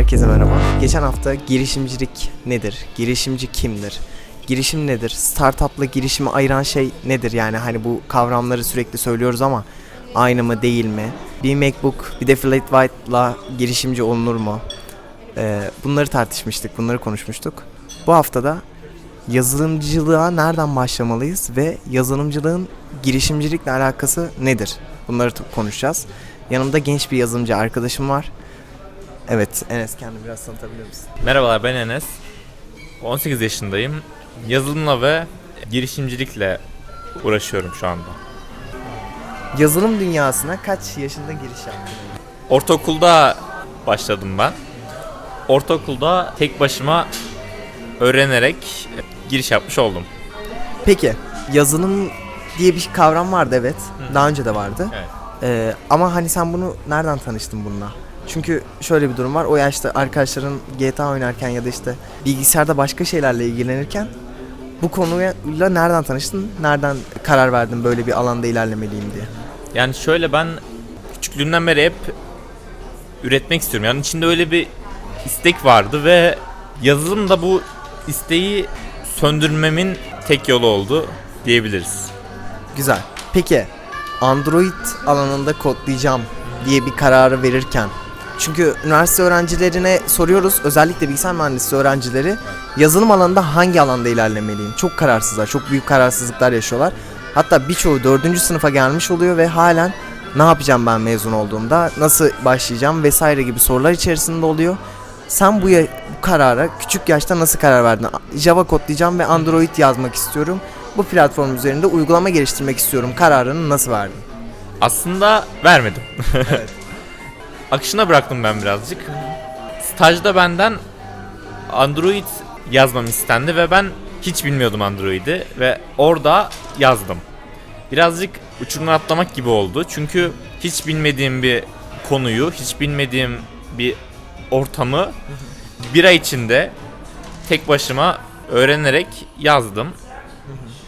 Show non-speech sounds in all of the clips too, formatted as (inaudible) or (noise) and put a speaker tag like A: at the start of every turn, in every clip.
A: Herkese merhaba. Geçen hafta girişimcilik nedir? Girişimci kimdir? Girişim nedir? Startup'la girişimi ayıran şey nedir? Yani hani bu kavramları sürekli söylüyoruz ama aynı mı değil mi? Bir MacBook bir de Flat White'la girişimci olunur mu? Ee, bunları tartışmıştık, bunları konuşmuştuk. Bu haftada yazılımcılığa nereden başlamalıyız ve yazılımcılığın girişimcilikle alakası nedir? Bunları konuşacağız. Yanımda genç bir yazılımcı arkadaşım var. Evet Enes kendini biraz tanıtabilir misin?
B: Merhabalar ben Enes. 18 yaşındayım. Yazılımla ve girişimcilikle uğraşıyorum şu anda.
A: Yazılım dünyasına kaç yaşında giriş yaptın?
B: Ortaokulda başladım ben. Ortaokulda tek başıma öğrenerek giriş yapmış oldum.
A: Peki yazılım diye bir kavram vardı evet.
B: Hı.
A: Daha önce de vardı.
B: Evet.
A: Ee, ama hani sen bunu nereden tanıştın bununla? Çünkü şöyle bir durum var. O yaşta arkadaşların GTA oynarken ya da işte bilgisayarda başka şeylerle ilgilenirken bu konuyla nereden tanıştın? Nereden karar verdin böyle bir alanda ilerlemeliyim diye?
B: Yani şöyle ben küçüklüğümden beri hep üretmek istiyorum. Yani içinde öyle bir istek vardı ve yazılım da bu isteği söndürmemin tek yolu oldu diyebiliriz.
A: Güzel. Peki Android alanında kodlayacağım diye bir kararı verirken çünkü üniversite öğrencilerine soruyoruz özellikle bilgisayar mühendisliği öğrencileri yazılım alanında hangi alanda ilerlemeliyim? Çok kararsızlar, çok büyük kararsızlıklar yaşıyorlar. Hatta birçoğu dördüncü sınıfa gelmiş oluyor ve halen ne yapacağım ben mezun olduğumda, nasıl başlayacağım vesaire gibi sorular içerisinde oluyor. Sen bu, ya- bu karara küçük yaşta nasıl karar verdin? Java kodlayacağım ve Android yazmak istiyorum. Bu platform üzerinde uygulama geliştirmek istiyorum. Kararını nasıl verdin?
B: Aslında vermedim.
A: Evet. (laughs)
B: Akışına bıraktım ben birazcık. Stajda benden Android yazmam istendi ve ben hiç bilmiyordum Android'i ve orada yazdım. Birazcık uçurumdan atlamak gibi oldu. Çünkü hiç bilmediğim bir konuyu, hiç bilmediğim bir ortamı bir ay içinde tek başıma öğrenerek yazdım.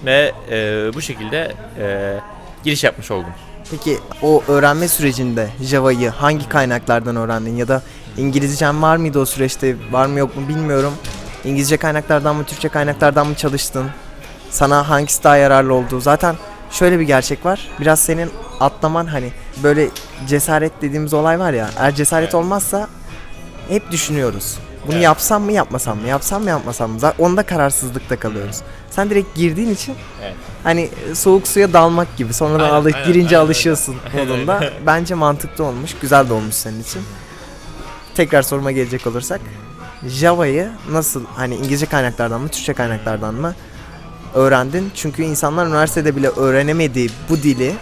B: Ve e, bu şekilde e, giriş yapmış oldum.
A: Peki o öğrenme sürecinde Java'yı hangi kaynaklardan öğrendin ya da İngilizcen var mıydı o süreçte var mı yok mu bilmiyorum. İngilizce kaynaklardan mı Türkçe kaynaklardan mı çalıştın? Sana hangisi daha yararlı oldu? Zaten şöyle bir gerçek var. Biraz senin atlaman hani böyle cesaret dediğimiz olay var ya. Eğer cesaret olmazsa hep düşünüyoruz. Bunu
B: Evet.
A: yapsam mı yapmasam mı? Yapsam mı yapmasam mı? Onda kararsızlıkta kalıyoruz. Sen direkt girdiğin için
B: Evet.
A: hani soğuk suya dalmak gibi. Sonradan
B: Aynen,
A: alış,
B: aynen,
A: girince
B: aynen
A: alışıyorsun modunda. (laughs) Bence mantıklı olmuş. Güzel de olmuş senin için. Tekrar soruma gelecek olursak. Java'yı nasıl hani İngilizce kaynaklardan mı Türkçe kaynaklardan mı öğrendin? Çünkü insanlar üniversitede bile öğrenemediği bu dili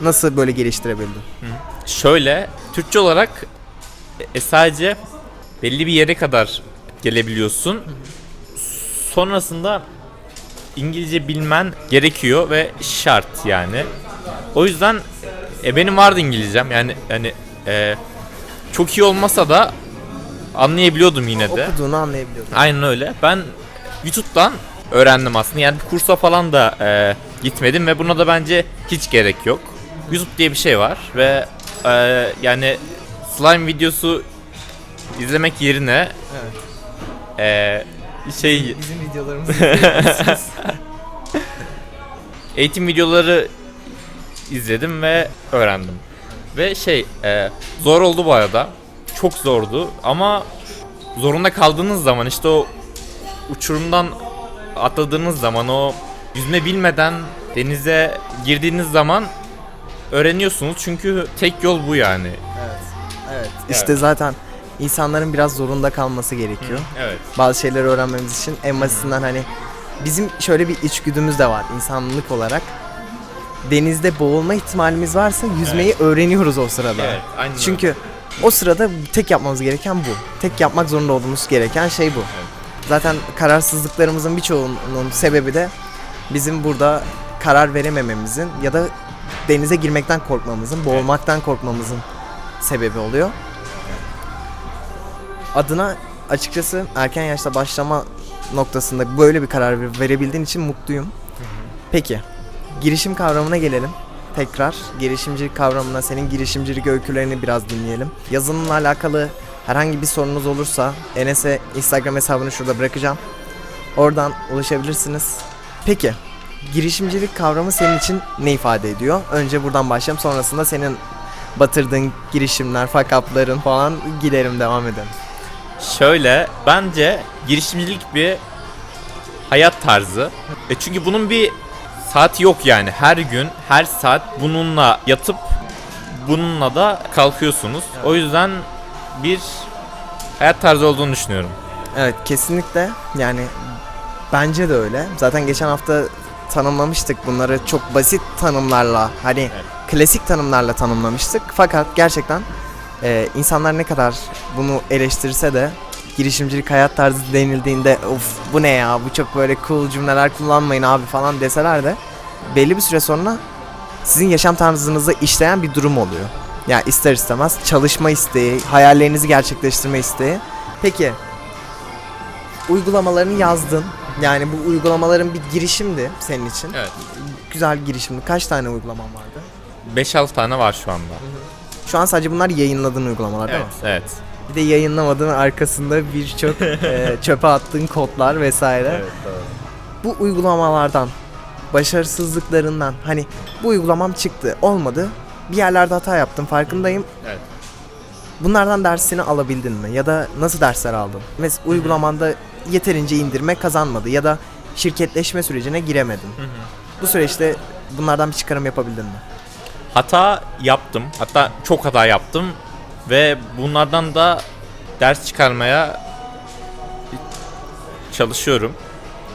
A: nasıl böyle geliştirebildin?
B: Şöyle Türkçe olarak e, sadece belli bir yere kadar gelebiliyorsun. Sonrasında İngilizce bilmen gerekiyor ve şart yani. O yüzden e, benim vardı İngilizcem yani yani e, çok iyi olmasa da anlayabiliyordum yine de.
A: Okuduğunu anlayabiliyordun.
B: Aynen öyle. Ben YouTube'dan öğrendim aslında. Yani bir kursa falan da e, gitmedim ve buna da bence hiç gerek yok. YouTube diye bir şey var ve e, yani slime videosu izlemek yerine
A: Evet.
B: e, şey
A: Bizim videolarımız (laughs) (laughs)
B: eğitim videoları izledim ve öğrendim. Ve şey e, zor oldu bu arada. Çok zordu ama zorunda kaldığınız zaman işte o uçurumdan atladığınız zaman o yüzme bilmeden denize girdiğiniz zaman öğreniyorsunuz. Çünkü tek yol bu yani.
A: Evet. Evet. İşte zaten insanların biraz zorunda kalması gerekiyor.
B: Evet.
A: bazı şeyleri öğrenmemiz için en basitinden hani bizim şöyle bir içgüdümüz de var insanlık olarak. Denizde boğulma ihtimalimiz varsa yüzmeyi öğreniyoruz o sırada.
B: Evet, aynen öyle.
A: Çünkü o sırada tek yapmamız gereken bu. Tek yapmak zorunda olduğumuz gereken şey bu. Zaten kararsızlıklarımızın birçoğunun sebebi de bizim burada karar veremememizin ya da denize girmekten korkmamızın, boğulmaktan korkmamızın sebebi oluyor. Adına açıkçası erken yaşta başlama noktasında böyle bir karar ver- verebildiğin için mutluyum. Peki, girişim kavramına gelelim. Tekrar girişimcilik kavramına, senin girişimcilik öykülerini biraz dinleyelim. Yazılımla alakalı Herhangi bir sorunuz olursa Enes'e Instagram hesabını şurada bırakacağım. Oradan ulaşabilirsiniz. Peki, girişimcilik kavramı senin için ne ifade ediyor? Önce buradan başlayalım. Sonrasında senin batırdığın girişimler, fuck up'ların falan giderim devam edelim.
B: Şöyle bence girişimcilik bir hayat tarzı. E çünkü bunun bir saati yok yani. Her gün, her saat bununla yatıp bununla da kalkıyorsunuz. O yüzden bir hayat tarzı olduğunu düşünüyorum.
A: Evet kesinlikle yani bence de öyle. Zaten geçen hafta tanımlamıştık bunları çok basit tanımlarla hani
B: Evet.
A: klasik tanımlarla tanımlamıştık. Fakat gerçekten e, insanlar ne kadar bunu eleştirse de girişimcilik hayat tarzı denildiğinde of bu ne ya bu çok böyle cool cümleler kullanmayın abi falan deseler de belli bir süre sonra sizin yaşam tarzınızı işleyen bir durum oluyor. Yani ister istemez çalışma isteği, hayallerinizi gerçekleştirme isteği. Peki uygulamalarını yazdın. Yani bu uygulamaların bir girişimdi senin için.
B: Evet.
A: Güzel girişimdi. Kaç tane uygulaman vardı?
B: 5-6 tane var şu anda.
A: Şu an sadece bunlar yayınladığın uygulamalar değil
B: Evet,
A: mi?
B: evet.
A: Bir de yayınlamadığın arkasında birçok (laughs) e, çöpe attığın kodlar vesaire. Bu uygulamalardan, başarısızlıklarından hani bu uygulamam çıktı, olmadı. Bir yerlerde hata yaptım, farkındayım.
B: Evet.
A: Bunlardan dersini alabildin mi? Ya da nasıl dersler aldın? Mesela uygulamanda yeterince indirme kazanmadı ya da şirketleşme sürecine giremedin. Bu süreçte bunlardan bir çıkarım yapabildin mi?
B: Hata yaptım. Hatta çok hata yaptım ve bunlardan da ders çıkarmaya çalışıyorum.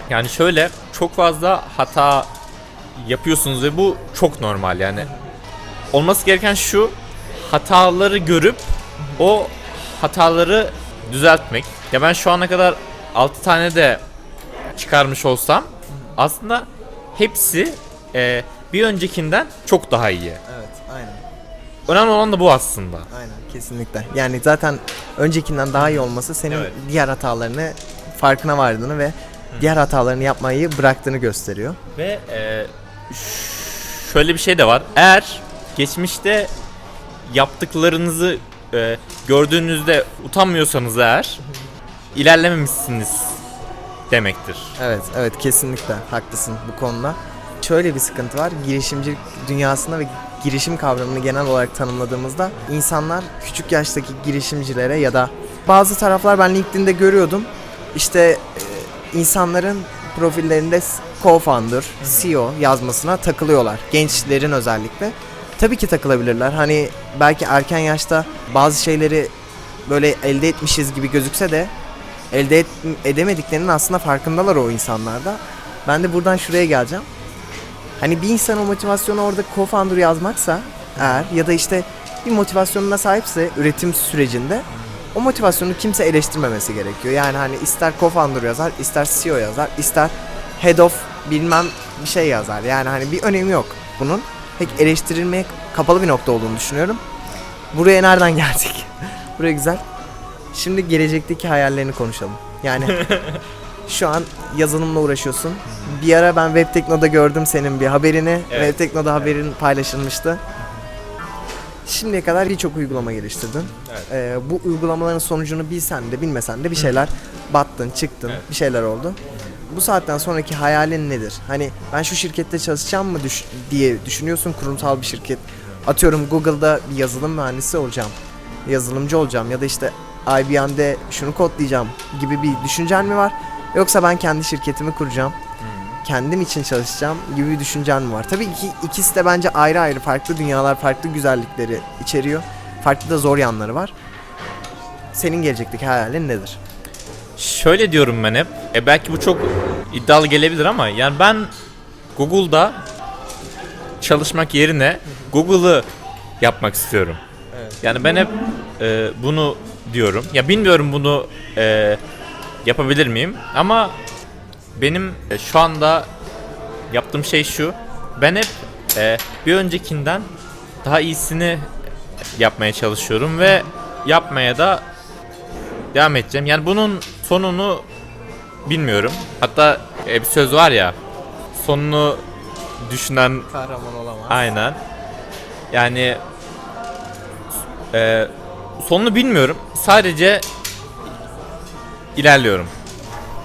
B: Yani şöyle çok fazla hata yapıyorsunuz ve bu çok normal yani. Olması gereken şu hataları görüp o hataları düzeltmek. Ya ben şu ana kadar 6 tane de çıkarmış olsam aslında hepsi e, bir öncekinden çok daha iyi.
A: Evet, aynen.
B: Önemli olan da bu aslında.
A: Aynen, kesinlikle. Yani zaten öncekinden daha iyi olması senin
B: Evet.
A: diğer hatalarını farkına vardığını ve diğer hatalarını yapmayı bıraktığını gösteriyor.
B: Ve e, ş- şöyle bir şey de var. Eğer geçmişte yaptıklarınızı e, gördüğünüzde utanmıyorsanız eğer ilerlememişsiniz demektir.
A: Evet, evet kesinlikle haklısın bu konuda. Şöyle bir sıkıntı var. Girişimcilik dünyasında ve girişim kavramını genel olarak tanımladığımızda insanlar küçük yaştaki girişimcilere ya da bazı taraflar ben LinkedIn'de görüyordum. İşte e, insanların profillerinde co-founder, CEO yazmasına takılıyorlar. Gençlerin özellikle. Tabii ki takılabilirler. Hani belki erken yaşta bazı şeyleri böyle elde etmişiz gibi gözükse de elde et- edemediklerinin aslında farkındalar o insanlarda. Ben de buradan şuraya geleceğim. Hani bir insanın motivasyonu orada co-founder yazmaksa eğer ya da işte bir motivasyonuna sahipse üretim sürecinde o motivasyonu kimse eleştirmemesi gerekiyor. Yani hani ister co-founder yazar, ister CEO yazar, ister head of bilmem bir şey yazar. Yani hani bir önemi yok bunun. Pek eleştirilmeye kapalı bir nokta olduğunu düşünüyorum. Buraya nereden (laughs) geldik? Buraya güzel. Şimdi gelecekteki hayallerini konuşalım. Yani (laughs) şu an yazılımla uğraşıyorsun. Bir ara ben Webtekno'da gördüm senin bir haberini.
B: Evet.
A: Webtekno'da haberin paylaşılmıştı. Şimdiye kadar birçok uygulama geliştirdin.
B: Evet.
A: Ee, bu uygulamaların sonucunu bilsen de bilmesen de bir şeyler battın, çıktın,
B: Evet.
A: bir şeyler oldu. Bu saatten sonraki hayalin nedir? Hani ben şu şirkette çalışacağım mı düş- diye düşünüyorsun kurumsal bir şirket. Atıyorum Google'da bir yazılım mühendisi olacağım. Yazılımcı olacağım ya da işte IBM'de şunu kodlayacağım gibi bir düşüncen mi var? Yoksa ben kendi şirketimi kuracağım, kendim için çalışacağım gibi bir düşüncen mi var? Tabii ki ikisi de bence ayrı ayrı farklı dünyalar, farklı güzellikleri içeriyor. Farklı da zor yanları var. Senin gelecekteki hayalin nedir?
B: Şöyle diyorum ben hep. E belki bu çok iddialı gelebilir ama yani ben Google'da çalışmak yerine Google'ı yapmak istiyorum. Yani ben hep e, bunu diyorum. Ya bilmiyorum bunu e, yapabilir miyim ama benim e, şu anda yaptığım şey şu. Ben hep e, bir öncekinden daha iyisini yapmaya çalışıyorum ve yapmaya da devam edeceğim. Yani bunun sonunu bilmiyorum. Hatta e, bir söz var ya sonunu düşünen
A: Kahraman olamaz.
B: aynen. Yani e, sonunu bilmiyorum. Sadece ilerliyorum.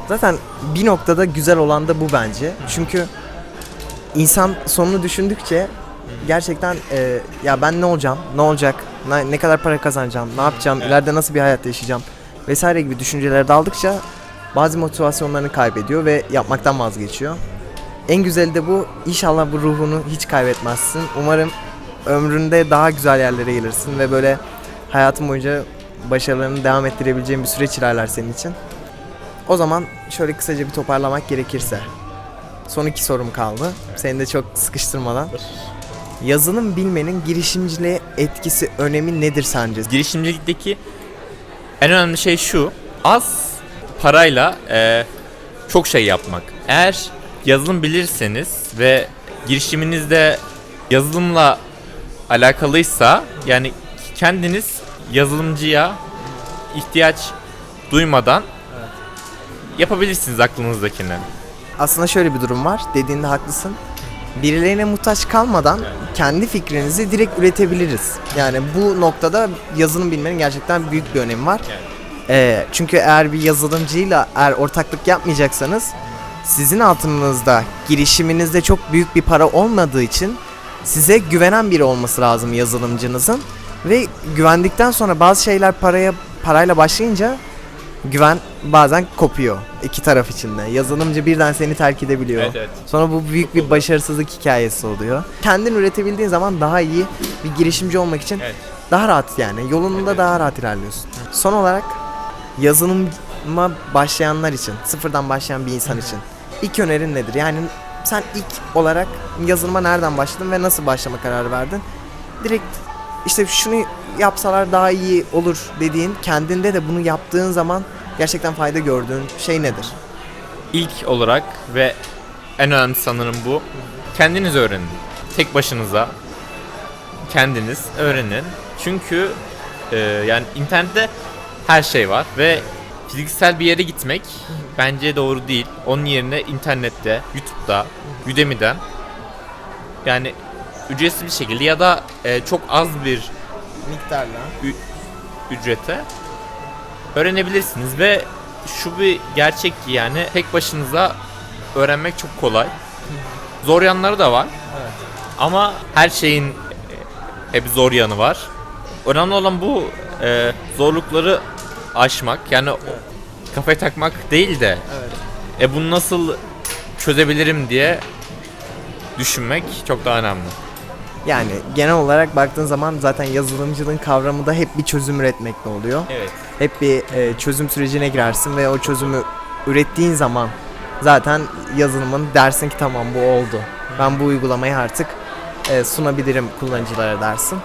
A: Zaten bir noktada güzel olan da bu bence. Çünkü insan sonunu düşündükçe gerçekten e, ya ben ne olacağım, ne olacak, ne, ne kadar para kazanacağım, ne yapacağım, ileride nasıl bir hayat yaşayacağım vesaire gibi düşüncelere daldıkça bazı motivasyonlarını kaybediyor ve yapmaktan vazgeçiyor. En güzeli de bu. İnşallah bu ruhunu hiç kaybetmezsin. Umarım ömründe daha güzel yerlere gelirsin ve böyle hayatın boyunca başarılarını devam ettirebileceğin bir süreç ilerler senin için. O zaman şöyle kısaca bir toparlamak gerekirse. Son iki sorum kaldı. Seni de çok sıkıştırmadan. Yazılım bilmenin girişimciliğe etkisi, önemi nedir sence?
B: girişimcilikteki en önemli şey şu. Az parayla e, çok şey yapmak. Eğer yazılım bilirseniz ve girişiminizde yazılımla alakalıysa yani kendiniz yazılımcıya ihtiyaç duymadan yapabilirsiniz aklınızdakini.
A: Aslında şöyle bir durum var. Dediğinde haklısın. Birilerine muhtaç kalmadan kendi fikrinizi direkt üretebiliriz. Yani bu noktada yazılım bilmenin gerçekten büyük bir önemi var. Ee, çünkü eğer bir yazılımcıyla eğer ortaklık yapmayacaksanız sizin altınızda girişiminizde çok büyük bir para olmadığı için size güvenen biri olması lazım yazılımcınızın ve güvendikten sonra bazı şeyler paraya parayla başlayınca güven bazen kopuyor iki taraf içinde. Yazılımcı birden seni terk edebiliyor.
B: Evet, evet.
A: Sonra bu büyük bir başarısızlık hikayesi oluyor. Kendin üretebildiğin zaman daha iyi bir girişimci olmak için
B: Evet.
A: daha rahat yani yolunda
B: Evet.
A: daha rahat ilerliyorsun. Son olarak yazılıma başlayanlar için, sıfırdan başlayan bir insan için ilk önerin nedir? Yani sen ilk olarak yazılıma nereden başladın ve nasıl başlama kararı verdin? Direkt işte şunu yapsalar daha iyi olur dediğin, kendinde de bunu yaptığın zaman gerçekten fayda gördüğün şey nedir?
B: İlk olarak ve en önemlisi sanırım bu. Kendiniz öğrenin. Tek başınıza kendiniz öğrenin. Çünkü e, yani internette her şey var ve fiziksel bir yere gitmek bence doğru değil. Onun yerine internette, YouTube'da, Udemy'den yani ücretsiz bir şekilde ya da e, çok az bir
A: Miktarla.
B: ücrete öğrenebilirsiniz ve şu bir gerçek ki yani tek başınıza öğrenmek çok kolay. Zor yanları da var.
A: Evet.
B: Ama her şeyin e, hep zor yanı var. Önemli olan bu e, zorlukları aşmak. Yani o- kafaya takmak değil de
A: Evet.
B: e bunu nasıl çözebilirim diye düşünmek çok daha önemli.
A: Yani genel olarak baktığın zaman zaten yazılımcılığın kavramı da hep bir çözüm üretmekle oluyor.
B: Evet.
A: Hep bir e, çözüm sürecine girersin ve o çözümü ürettiğin zaman zaten yazılımın dersin ki tamam bu oldu. Ben bu uygulamayı artık e, sunabilirim kullanıcılara dersin.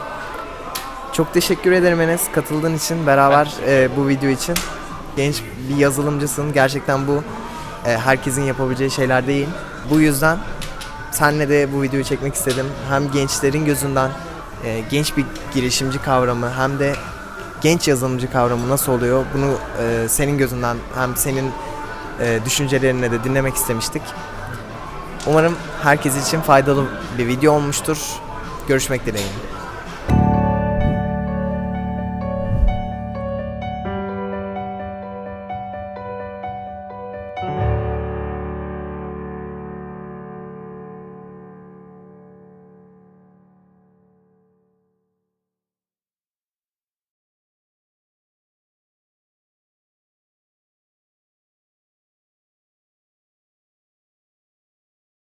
A: Çok teşekkür ederim Enes katıldığın için beraber e, bu video için. Genç bir yazılımcısın. Gerçekten bu e, herkesin yapabileceği şeyler değil. Bu yüzden senle de bu videoyu çekmek istedim. Hem gençlerin gözünden e, genç bir girişimci kavramı hem de genç yazılımcı kavramı nasıl oluyor bunu e, senin gözünden hem senin e, düşüncelerine de dinlemek istemiştik. Umarım herkes için faydalı bir video olmuştur. Görüşmek dileğiyle.